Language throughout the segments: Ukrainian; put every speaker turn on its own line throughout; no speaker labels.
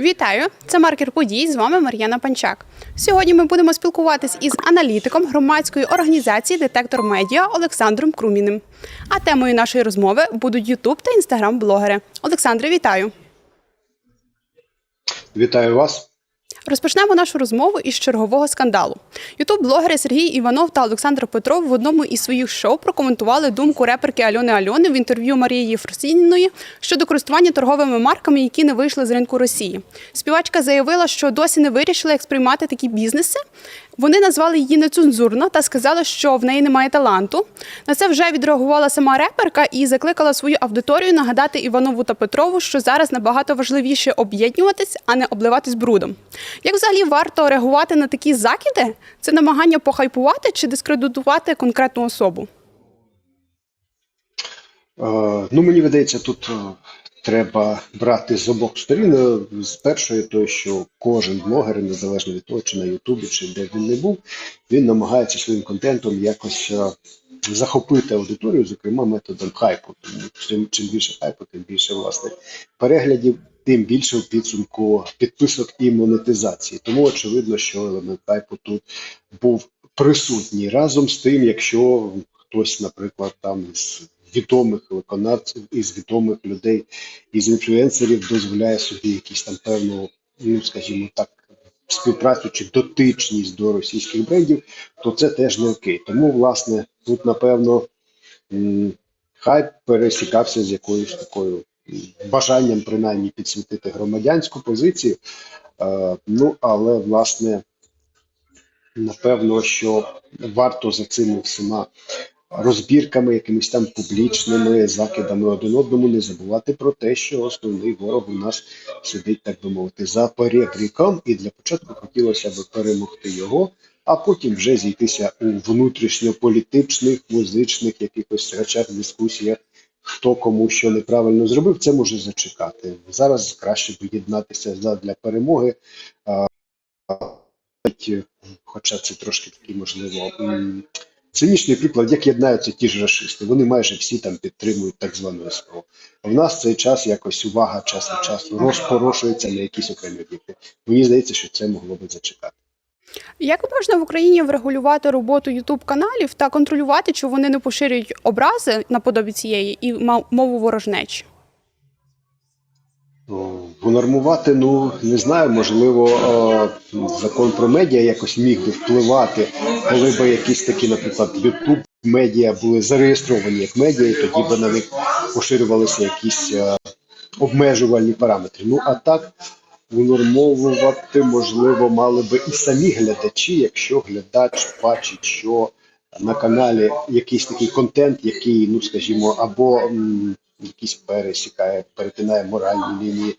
Вітаю! Це маркер подій. З вами Мар'яна Панчак. Сьогодні ми будемо спілкуватись із аналітиком громадської організації Детектор Медіа Олександром Круміним. А темою нашої розмови будуть Ютуб та інстаграм-блогери. Олександре, вітаю!
Вітаю вас.
Розпочнемо нашу розмову із чергового скандалу. Ютуб-блогери Сергій Іванов та Олександр Петров в одному із своїх шоу прокоментували думку реперки Альони Альони в інтерв'ю Марії Єфросініної щодо користування торговими марками, які не вийшли з ринку Росії. Співачка заявила, що досі не вирішила, як сприймати такі бізнеси. Вони назвали її нецензурно та сказали, що в неї немає таланту. На це вже відреагувала сама реперка і закликала свою аудиторію нагадати Іванову та Петрову, що зараз набагато важливіше об'єднуватись, а не обливатись брудом. Як взагалі варто реагувати на такі закиди? Це намагання похайпувати чи дискредитувати конкретну особу?
Е, ну, мені видається, тут е, треба брати з обох сторін. Е, З першої, то що кожен блогер, незалежно від того, чи на Ютубі, чи де він не був, він намагається своїм контентом якось е, захопити аудиторію, зокрема методом хайпу. Тому чим, більше хайпу, тим більше власне переглядів, тим більше в підсумку підписок і монетизації. Тому очевидно, що елемент хайпу тут був присутній разом з тим, якщо хтось, наприклад, там із відомих виконавців, із відомих людей, із інфлюенсерів дозволяє собі якісь там певну, ну скажімо так, співпрацю чи дотичність до російських брендів, то це теж не окей. Тому, власне, тут напевно м, хайп пересікався з якоюсь такою бажанням принаймні підсвітити громадянську позицію. Е, ну, але власне, напевно, що варто за цими всіма розбірками, якимись там публічними закидами один одному, не забувати про те, що основний ворог у нас сидить, так би мовити, за перегріком, і для початку хотілося б перемогти його, а потім вже зійтися у внутрішньополітичних, музичних якихось речах, дискусіях. Хто кому що неправильно зробив, це може зачекати. Зараз краще б єднатися для перемоги. Хоча це трошки такий, можливо, цинічний приклад, як єднаються ті ж расисти. Вони майже всі там підтримують так звану СПО. А в нас цей час якось увага час від часу розпорошується на якісь окремі об'єкти. Мені здається, що це могло би зачекати.
Як можна в Україні врегулювати роботу Ютуб каналів та контролювати, чи вони не поширюють образи наподобі цієї і мову ворожнечі?
О, Унормувати, ну не знаю, можливо, о, закон про медіа якось міг би впливати, коли б якісь такі, наприклад, YouTube медіа були зареєстровані як медіа, і тоді б на них поширювалися якісь е, обмежувальні параметри. Ну а так унормовувати можливо мали би і самі глядачі, якщо глядач бачить, що на каналі якийсь такий контент, який, ну скажімо, або м, якийсь пересікає, перетинає моральні лінії,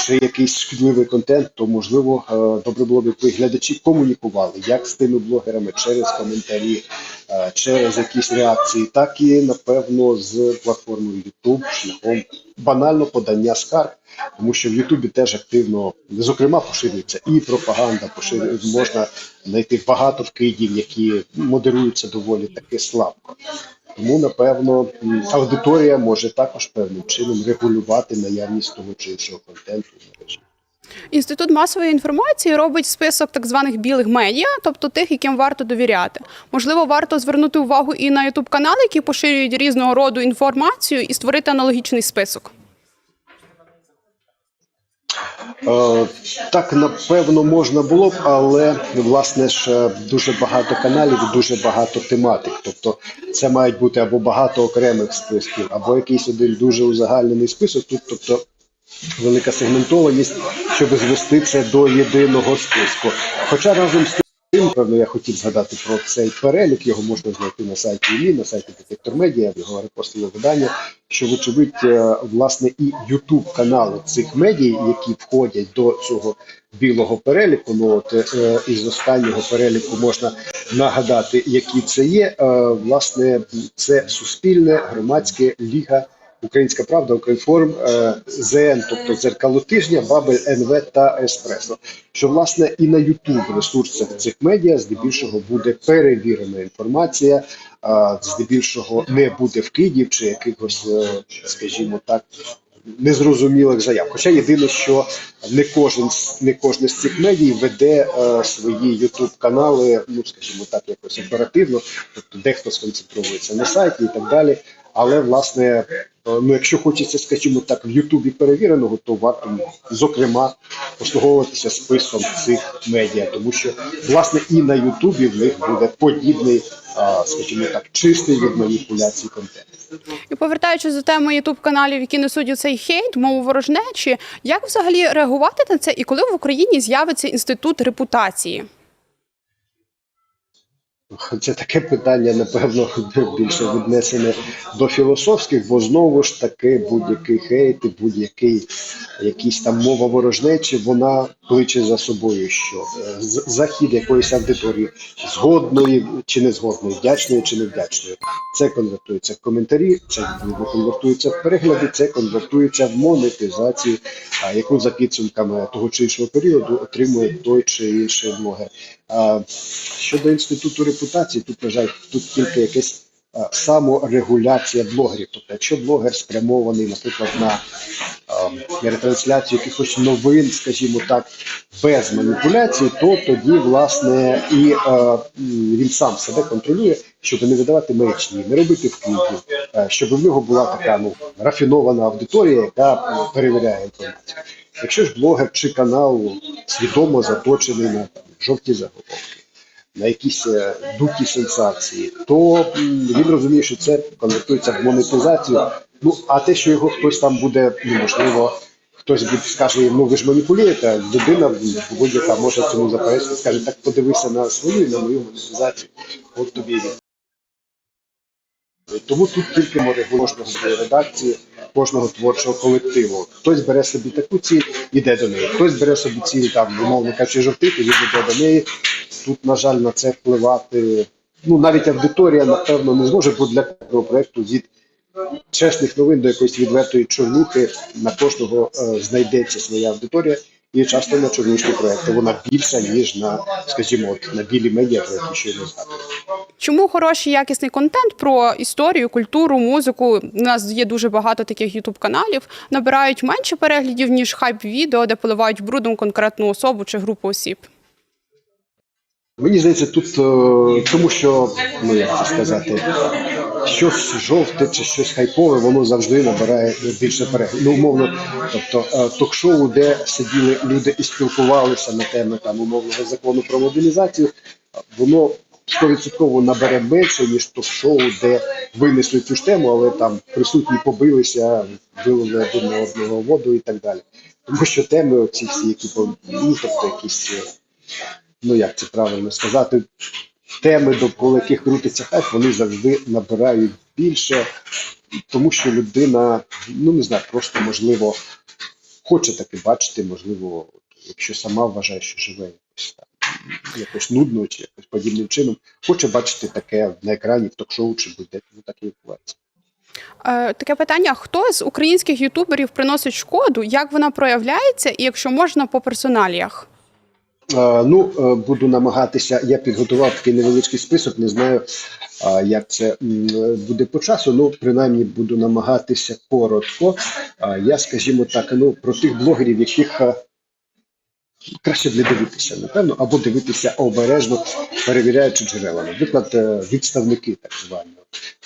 чи якийсь шкідливий контент, то можливо е, добре було б, якби глядачі комунікували як з тими блогерами через коментарі, е, через якісь реакції, так і напевно з платформою YouTube шляхом банально подання скарг. Тому що в Ютубі теж активно, зокрема, поширюється і пропаганда, поширюється, можна знайти багато вкидів, які модеруються доволі таки слабко. Тому, напевно, аудиторія може також певним чином регулювати наявність того чи іншого контенту.
Інститут масової інформації робить список так званих білих медіа, тобто тих, яким варто довіряти. Можливо, варто звернути увагу і на Ютуб канали, які поширюють різного роду інформацію, і створити аналогічний список.
Е, Так, напевно, можна було б, але власне ж е, дуже багато каналів, дуже багато тематик. Тобто, це мають бути або багато окремих списків, або якийсь один дуже узагальнений список. Тут, тобто, велика сегментованість, щоб звести це до єдиного списку. Хоча разом з певно, я хотів згадати про цей перелік. Його можна знайти на сайті ІМІ, на сайті Детектор Медіа, в його репостове видання. Що, вочевидь, е, власне, і Ютуб канали цих медій, які входять до цього білого переліку. Ну от е, із останнього переліку можна нагадати, які це є. Е, власне, це суспільне громадське ліга. Українська правда, Українформ, е, ЗН, тобто дзеркало тижня, Бабель, НВ та Еспресо. Що власне і на Ютуб ресурсах цих медіа здебільшого буде перевірена інформація, здебільшого не буде вкидів чи якихось, е, скажімо так, незрозумілих заяв. Хоча єдине, що не кожен не кожне з цих медій веде е, свої Ютуб канали, ну скажімо так, якось оперативно. Тобто дехто сконцентрується на сайті і так далі. Але власне, е, ну якщо хочеться, скажімо так, в Ютубі перевіреного, то варто зокрема послуговуватися списком цих медіа, тому що власне і на Ютубі в них буде подібний, скажімо так, чистий від маніпуляцій контент.
І повертаючись до теми ютуб каналів, які несуть цей хейт, мову ворожнечі, як взагалі реагувати на це і коли в Україні з'явиться інститут репутації?
Це таке питання, напевно, більше віднесене до філософських, бо знову ж таки будь-який хейт будь-який якийсь там мова ворожнечі, вона кличе за собою, що е, захід якоїсь аудиторії згодної чи не згодної, вдячної чи не вдячної. Це конвертується в коментарі, це конвертується в перегляди, це конвертується в монетизацію, яку за підсумками того чи іншого періоду отримує той чи інший блогер. Щодо інституту репутації, тут вважаю, тут тільки якась саморегуляція блогерів. Тобто, якщо блогер спрямований, наприклад, на ретрансляцію якихось новин, скажімо так, без маніпуляцій, то тоді власне і він сам себе контролює, щоб не видавати маячні, не робити вкидів, а, щоб в нього була така ну рафінована аудиторія, яка перевіряє інформацію. Якщо ж блогер чи канал свідомо заточений на жовті заголовки, на якісь е, дуті сенсації, то він розуміє, що це конвертується в монетизацію. Ну а те, що його хтось там буде, ну можливо, хтось скаже, ну ви ж маніпулюєте, людина будь-яка може цьому заперечити, скаже, так подивися на свою і на мою монетизацію. От тобі. Тому тут тільки може редакції, кожного творчого колективу. Хтось бере собі таку ціль, іде до неї. Хтось бере собі ціль там, умовно кажучи, жовтити, він іде до неї. Тут, на жаль, на це впливати. Ну навіть аудиторія, напевно, не зможе, бо для такого проекту від чесних новин до якоїсь відвертої чорнухи на кожного е, знайдеться своя аудиторія. І часто на чорнушні проекти вона більша, ніж на, скажімо, от, на білі медіа, про які щойно згадували.
Чому хороший якісний контент про історію, культуру, музику? У нас є дуже багато таких ютуб каналів, набирають менше переглядів ніж хайп відео, де поливають брудом конкретну особу чи групу осіб.
Мені здається, тут е, тому що, ну як це сказати, щось жовте чи щось хайпове, воно завжди набирає більше переглядів. Ну, умовно, тобто е, ток-шоу, де сиділи люди і спілкувалися на теми там умовного закону про мобілізацію, воно 100% набере менше, ніж ток-шоу, де винесли цю ж тему, але там присутні побилися, вилили один одного воду і так далі. Тому що теми оці всі, які ну, тобто якісь. ну як це правильно сказати, теми, довкола яких крутиться хайп, вони завжди набирають більше, тому що людина, ну не знаю, просто можливо хоче таке бачити, можливо, якщо сама вважає, що живе якось так. Якось нудно чи якось подібним чином, хоче бачити таке на екрані в ток-шоу чи будь-де, ну так і відбувається.
Е, таке питання: хто з українських ютуберів приносить шкоду? Як вона проявляється, і якщо можна по персоналіях?
Ну, е, буду намагатися. Я підготував такий невеличкий список. Не знаю, як це е, буде по часу. Ну, принаймні, буду намагатися коротко. Я, скажімо так, ну про тих блогерів, яких е, краще не дивитися, напевно, або дивитися обережно, перевіряючи джерела. Наприклад, е, відставники, так звані.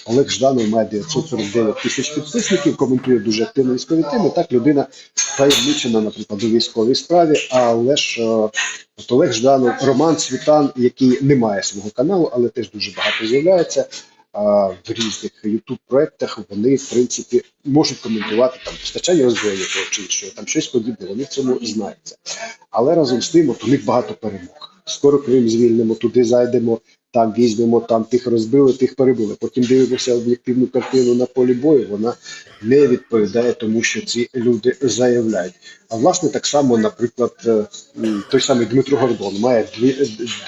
Олег Жданов має 949 тисяч підписників, коментує дуже активно військові теми. Так, людина таємничена, наприклад, у військовій справі, але ж е, От Олег Жданов, Роман Світан, який не має свого каналу, але теж дуже багато з'являється в різних youtube проектах Вони, в принципі, можуть коментувати там постачання озброєння того чи іншого, там щось подібне. Вони в цьому знаються. Але разом з тим, от у них багато перемог. Скоро Крим звільнимо, туди зайдемо, там візьмемо, там тих розбили, тих перебили. Потім дивимося об'єктивну картину на полі бою. Вона не відповідає тому, що ці люди заявляють. А власне так само, наприклад, е, той самий Дмитро Гордон має дві-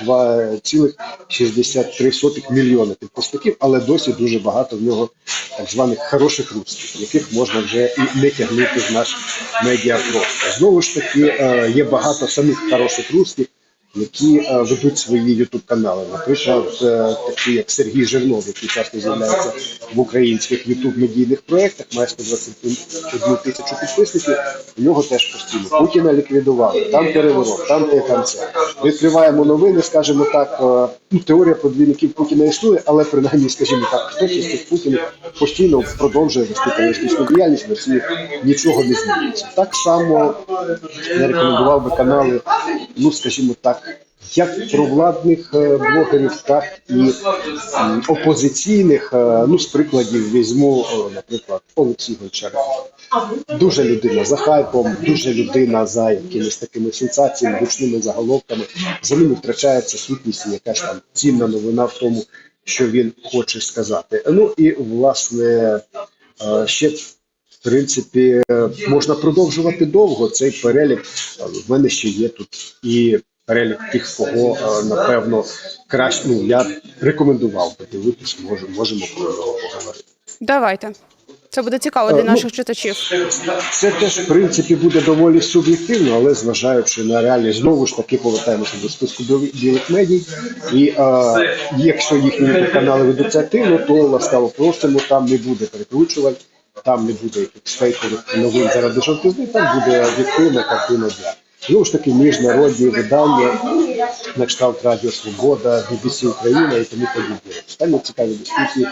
2,63 мільйони підписників, але досі дуже багато в нього так званих хороших русських, яких можна вже і не тягнути в наш медіапростор. Знову ж таки, е, є багато самих хороших русських, які е, ведуть свої ютуб канали. Наприклад, е, такі як Сергій Жирнов, який часто з'являється в українських ютуб медійних проєктах, має 121 тисячу підписників. У нього теж постійно Путіна ліквідували, там переворот, там те, там це. Відкриваємо новини, скажімо так. е, Ну, теорія про двійників Путіна існує, але принаймні, скажімо так, хтось із цих Путінів постійно продовжує вести терористичну діяльність, в Росії нічого не змінюється. Так само я рекомендував би канали, ну скажімо так, як провладних е, блогерів, так і опозиційних. Е, Ну, з прикладів візьму, е, наприклад, Олексій Гончаренко. Дуже людина за хайпом, дуже людина за якимись такими сенсаціями, гучними заголовками. За ними втрачається сутність якась там цінна новина в тому, що він хоче сказати. Ну і власне ще в принципі можна продовжувати довго цей перелік. В мене ще є тут і перелік тих, кого е, напевно краще. Ну я рекомендував би дивитись, може, можемо про нього поговорити.
Давайте. Це буде цікаво для
Е, ну,
наших читачів.
Це теж в принципі буде доволі суб'єктивно, але зважаючи на реалії, знову ж таки повертаємося до списку біл- білих медій. І е, якщо їхні канали ведуться активно, то ласкаво просимо, там не буде перекручувань, там не буде якихось фейкових новин заради жовтизни, там буде об'єктивна картина дня. Знову ж таки, міжнародні видання на кшталт Радіо Свобода, BBC Україна і тому подібне. Останні цікаві дискусії,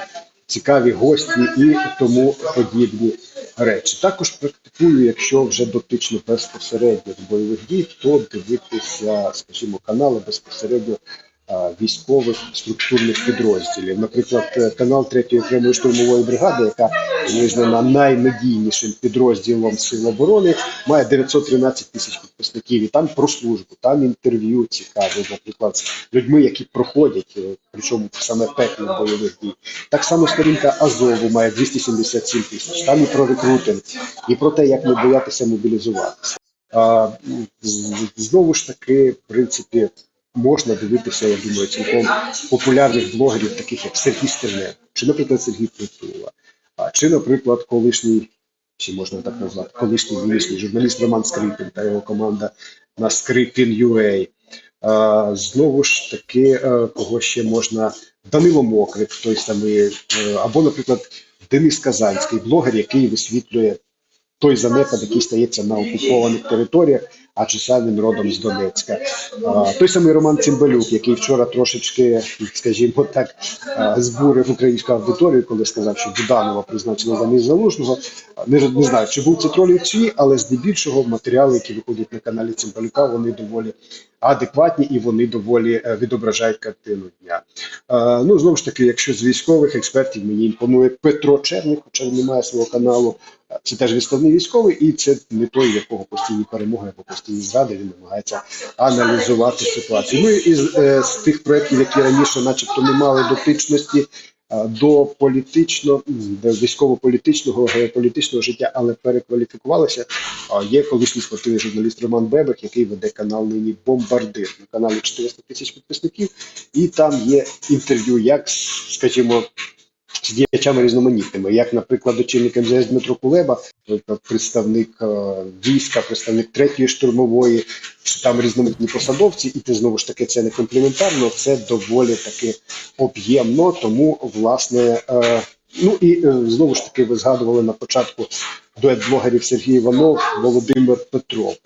цікаві гості і тому подібні речі. Також практикую, якщо вже дотично безпосередньо до бойових дій, то дивитися, скажімо, канали безпосередньо військових структурних підрозділів. Наприклад, е, канал 3-ї окремої штурмової бригади, яка визнана найнадійнішим підрозділом сил оборони, має 913 тисяч підписників. І там про службу, там інтерв'ю цікаві, наприклад, з людьми, які проходять, е, причому саме пекло бойових дій. Так само сторінка Азову має 277 тисяч. Там і про рекрутинг, і про те, як не боятися мобілізуватися. Знову ж таки, в принципі, можна дивитися, я думаю, цілком популярних блогерів, таких як Сергій Стерненко, чи, наприклад, Сергій Притула, чи, наприклад, колишній, чи можна так назвати, колишній нинішній журналіст Роман Скрипін та його команда на Скрипін.ua. Знову ж таки, е, кого ще можна Данило Мокрик, той самий, е, або, наприклад, Денис Казанський, блогер, який висвітлює той занепад, який стається на окупованих територіях, адже сам він родом з Донецька. Той самий Роман Цимбалюк, який вчора трошечки, скажімо так, збурив українську аудиторію, коли сказав, що Буданова призначили замість залужного. Не, не знаю, чи був це тролі чи, але здебільшого матеріали, які виходять на каналі Цимбалюка, вони доволі адекватні і вони доволі е, відображають картину дня. Ну знову ж таки, якщо з військових експертів мені імпонує Петро Черник, хоча він не має свого каналу. Це теж відставний військовий, і це не той, якого постійні перемоги або постійні зради. Він намагається аналізувати ситуацію. Ну і з, з тих проєктів, які раніше, начебто, не мали дотичності е, до політично, до військово-політичного геополітичного життя, але перекваліфікувалися. Є колишній спортивний журналіст Роман Бебек, який веде канал нині Бомбардир на каналі 400 тисяч підписників, і там є інтерв'ю, як скажімо. З діячами різноманітними, як, наприклад, очільник МЗС Дмитро Кулеба, представник е, війська, представник третьої штурмової, що там різноманітні посадовці, і ти знову ж таки це не компліментарно, це доволі таки об'ємно. Тому, власне, е, ну і е, знову ж таки, ви згадували на початку дует блогерів Сергій Іванов, Володимир Петров.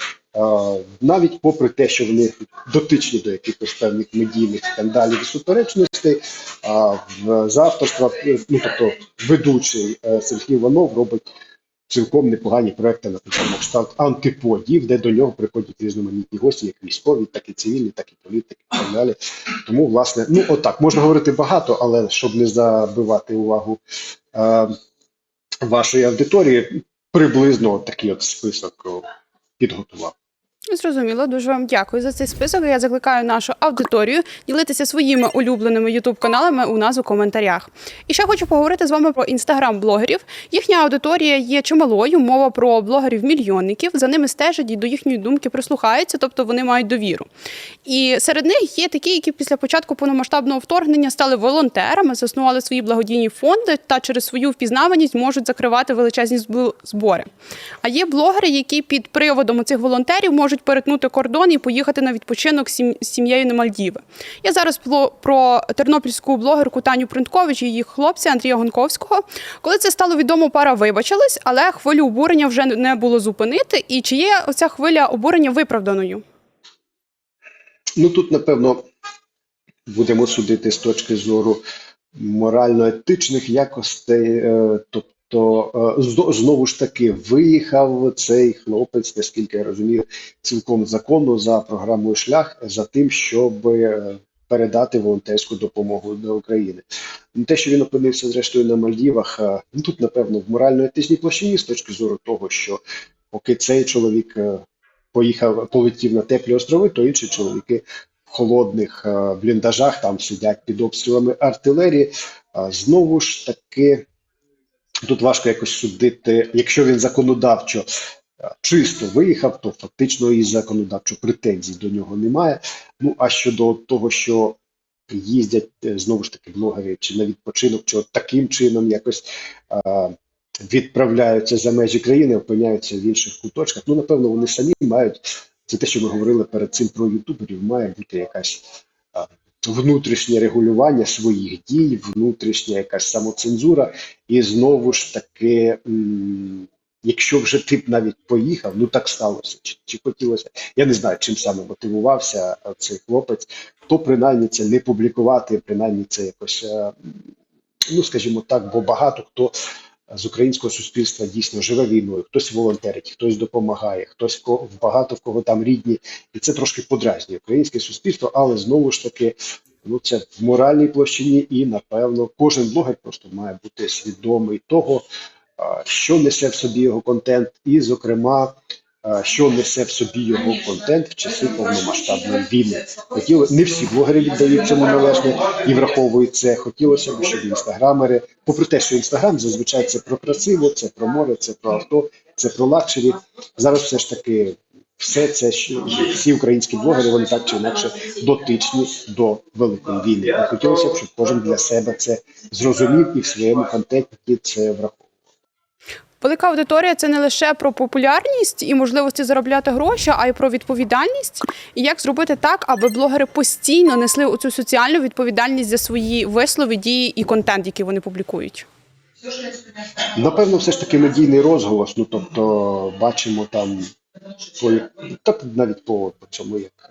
Навіть попри те, що вони дотичні до якихось певних медійних скандалів і суперечностей, з авторства, ну тобто ведучий е, Сергій Іванов робить цілком непогані проекти, на кшталт антиподів, де до нього приходять різноманітні гості, як військові, так і цивільні, так і політики, і так далі. Тому, власне, ну отак можна говорити багато, але щоб не забивати увагу е, вашої аудиторії, приблизно такий от список підготував.
Зрозуміло, дуже вам дякую за цей список. Я закликаю нашу аудиторію ділитися своїми улюбленими ютуб каналами у нас у коментарях. І ще хочу поговорити з вами про інстаграм-блогерів. Їхня аудиторія є чималою. Мова про блогерів-мільйонників. За ними стежать і до їхньої думки прислухаються, тобто вони мають довіру. І серед них є такі, які після початку повномасштабного вторгнення стали волонтерами, заснували свої благодійні фонди та через свою впізнаваність можуть закривати величезні збори. А є блогери, які під приводом цих волонтерів можуть перетнути кордон і поїхати на відпочинок з сім'єю на Мальдіви. Я зараз про, тернопільську блогерку Таню Принткович і її хлопця Андрія Гонковського. Коли це стало відомо, пара вибачилась, але хвилю обурення вже не було зупинити. І чи є оця хвиля обурення виправданою?
Ну тут, напевно, будемо судити з точки зору морально-етичних якостей. е, Тобто, е, знову ж таки, виїхав цей хлопець, наскільки я розумію, цілком законно за програмою шлях за тим, щоб е, передати волонтерську допомогу до України. Ну, Те, що він опинився зрештою на Мальдівах, е, ну тут, напевно, в морально-етичній площині з точки зору того, що поки цей чоловік поїхав, полетів на теплі острови, то інші чоловіки в холодних бліндажах там сидять під обстрілами артилерії. Знову ж таки, тут важко якось судити, якщо він законодавчо е, чисто виїхав, то фактично і законодавчо претензій до нього немає. Ну а щодо того, що їздять е, знову ж таки блогери чи на відпочинок, чи от таким чином якось е, відправляються за межі країни, опиняються в інших куточках. Ну, напевно, вони самі мають це те, що ми говорили перед цим про ютуберів, має бути якась а, внутрішнє регулювання своїх дій, внутрішня якась самоцензура, і знову ж таки. Якщо вже ти б навіть поїхав, ну так сталося. Чи, чи хотілося? Я не знаю, чим саме мотивувався цей хлопець, то принаймні це не публікувати, принаймні це якось, е, ну скажімо так, бо багато хто з українського суспільства дійсно живе війною, хтось волонтерить, хтось допомагає, хтось багато в кого там рідні, і це трошки подразнює українське суспільство, але знову ж таки, ну це в моральній площині, і напевно кожен блогер просто має бути свідомий того, що несе в собі його контент, і, зокрема, що несе в собі його контент в часи повномасштабної війни. Хотіли не всі блогери віддають цьому належне і враховують це. Хотілося б, щоб інстаграмери, попри те, що інстаграм зазвичай це про красиво, це про море, це про авто, це про лакшері. Зараз все ж таки. Все це що всі українські блогери вони так чи інакше дотичні до великої війни. І хотілося б, щоб кожен для себе це зрозумів і в своєму контенті це враховував.
Велика аудиторія це не лише про популярність і можливості заробляти гроші, а й про відповідальність. І як зробити так, аби блогери постійно несли оцю соціальну відповідальність за свої вислови, дії і контент, який вони публікують.
Напевно, все ж таки медійний розголос. Ну тобто, бачимо там по та навіть по, по цьому, як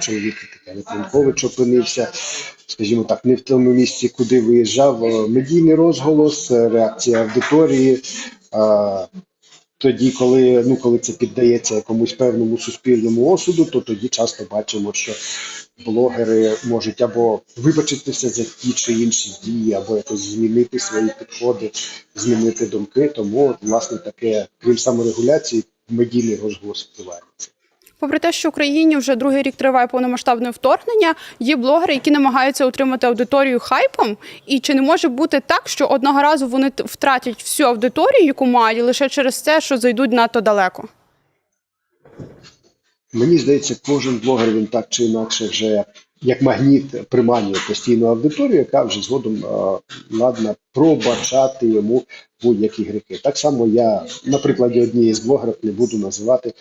чоловік такий Литвинкович опинився, скажімо так, не в тому місці, куди виїжджав. Е, Медійний розголос, е, реакція аудиторії. е, Тоді, коли ну коли це піддається якомусь певному суспільному осуду, то тоді часто бачимо, що блогери можуть або вибачитися за ті чи інші дії, або якось змінити свої підходи, змінити думки. Тому, от, власне, таке, крім саморегуляції, медійний розголос впливає на це.
Попри те, що в Україні вже другий рік триває повномасштабне вторгнення, є блогери, які намагаються отримати аудиторію хайпом. І чи не може бути так, що одного разу вони втратять всю аудиторію, яку мають, лише через те, що зайдуть надто далеко?
Мені здається, кожен блогер він так чи інакше вже як магніт приманює постійну аудиторію, яка вже згодом ладна пробачати йому будь-які гріхи. Так само я на прикладі однієї з блогерів не буду називати.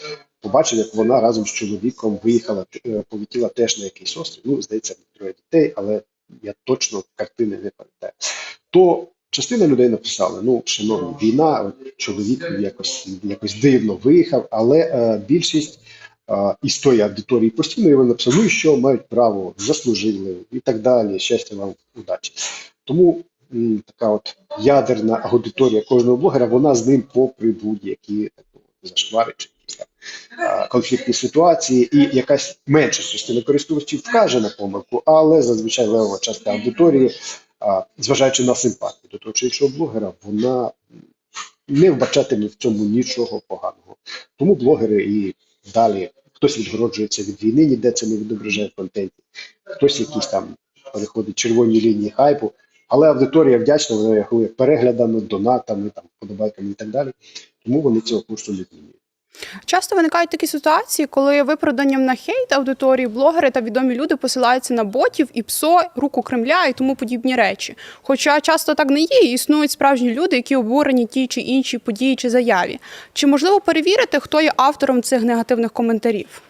Побачив, як вона разом з чоловіком виїхала, е, полетіла теж на якийсь острів. Ну, здається, троє дітей, але я точно картини не пам'ятаю. То частина людей написали: ну, шановні, війна, чоловік якось якось дивно виїхав, але е, більшість а, із тої аудиторії постійно і вони написали, ну що мають право, заслужили і так далі. Щастя вам, удачі. Тому така от ядерна аудиторія кожного блогера, вона з ним попри будь-які а, конфліктні ситуації, і якась менша частина користувачів вкаже на помилку, але зазвичай левова частина аудиторії, зважаючи на симпатію до того чи іншого блогера, вона не вбачатиме в цьому нічого поганого. Тому блогери і далі хтось відгороджується від війни, ніде це не відображає в контенті, хтось якісь там переходить червоні лінії хайпу, але аудиторія вдячна, вона рахує переглядами, донатами, там, подобайками і так далі. Тому вони цього курсу не змінюють.
Часто виникають такі ситуації, коли виправданням на хейт аудиторії блогери та відомі люди посилаються на ботів і ПСО, руку Кремля і тому подібні речі. Хоча часто так не є, і існують справжні люди, які обурені ті чи інші події чи заяві. Чи можливо перевірити, хто є автором цих негативних коментарів?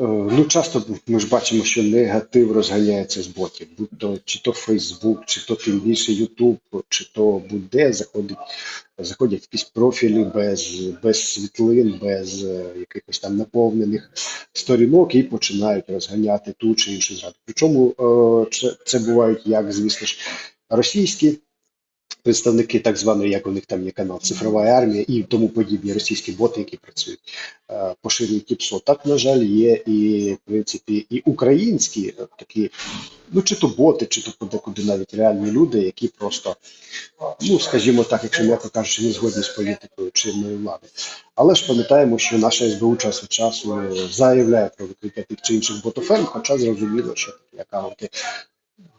Е, Ну, часто ми ж бачимо, що негатив розганяється з ботів, будь то чи то Фейсбук, чи то тим більше Ютуб, чи то будь-де заходить, заходять якісь профілі без, без світлин, без е, якихось там наповнених сторінок і починають розганяти ту чи іншу зраду. Причому е, це бувають як, звісно ж, російські представники так званої, як у них там є канал Цифрова армія і тому подібні російські боти, які працюють, е, поширюють ТІПСО. Так, на жаль, є і в принципі і українські е, такі, ну чи то боти, чи то подекуди навіть реальні люди, які просто, ну скажімо так, якщо м'яко кажучи, не згодні з політикою чинної влади. Але ж пам'ятаємо, що наша СБУ час від часу заявляє про викриття тих чи інших ботоферм, хоча зрозуміло, що такі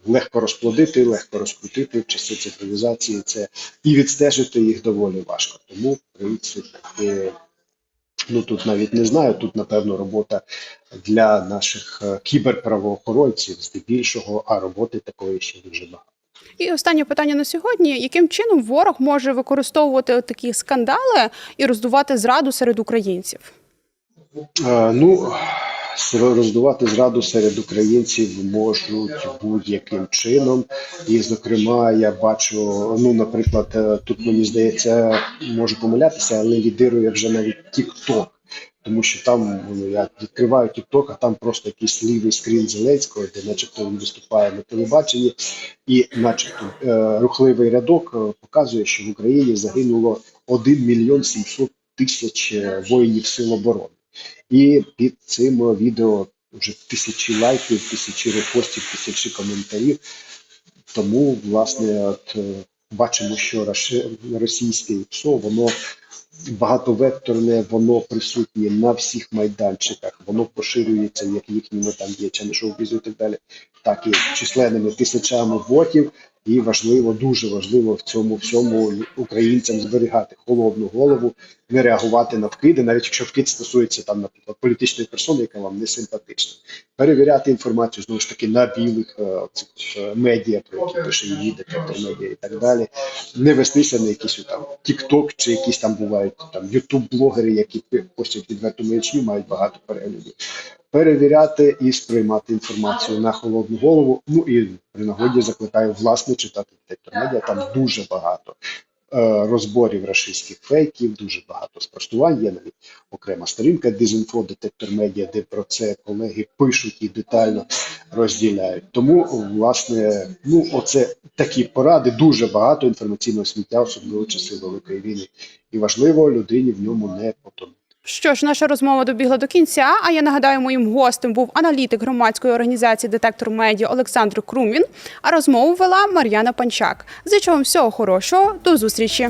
легко розплодити, легко розкрутити в часи цифровізації це і відстежити їх доволі важко. Тому, в принципі, ну тут навіть не знаю. Тут, напевно, робота для наших е, кіберправоохоронців здебільшого, а роботи такої ще дуже багато.
І останнє питання на сьогодні: яким чином ворог може використовувати такі скандали і роздувати зраду серед українців?
Е, Ну, роздувати зраду серед українців можуть будь-яким чином. І, зокрема, я бачу, ну, наприклад, е, тут мені здається, можу помилятися, але лідирує вже навіть TikTok. Тому що там ну, я відкриваю TikTok, а там просто якийсь лівий скрін Зеленського, де начебто він виступає на телебаченні, і начебто е, рухливий рядок е, показує, що в Україні загинуло 1 мільйон 700 тисяч воїнів сил оборони. І під цим відео вже тисячі лайків, тисячі репостів, тисячі коментарів. Тому, власне, от е, бачимо, що російське ПСО, воно багатовекторне, воно присутнє на всіх майданчиках, воно поширюється як їхніми там є чи шоу-бізу і так далі, так і численними тисячами ботів. І важливо, дуже важливо в цьому всьому українцям зберігати холодну голову, не реагувати на вкиди, навіть якщо вкид стосується там, наприклад, політичної персони, яка вам не симпатична. Перевіряти інформацію знову ж таки на білих е, цих е, медіа, про які пише детектор медіа і так далі. Не вестися на якісь там TikTok чи якісь там бувають там YouTube-блогери, які постять відверту маячню, мають багато переглядів. Перевіряти і сприймати інформацію на холодну голову. Ну і при нагоді закликаю власне читати детектор медіа. Там дуже багато е, розборів рашистських фейків, дуже багато спростувань. Є навіть окрема сторінка Дезінфо Детектор Медіа, де про це колеги пишуть і детально розділяють. Тому, власне, ну оце такі поради, дуже багато інформаційного сміття, особливо часи великої війни. І важливо людині в ньому не потонути.
Що ж, наша розмова добігла до кінця. А я нагадаю, моїм гостем був аналітик громадської організації Детектор медіа Олександр Крумвін. А розмову вела Мар'яна Панчак. Зичу вам всього хорошого. До зустрічі.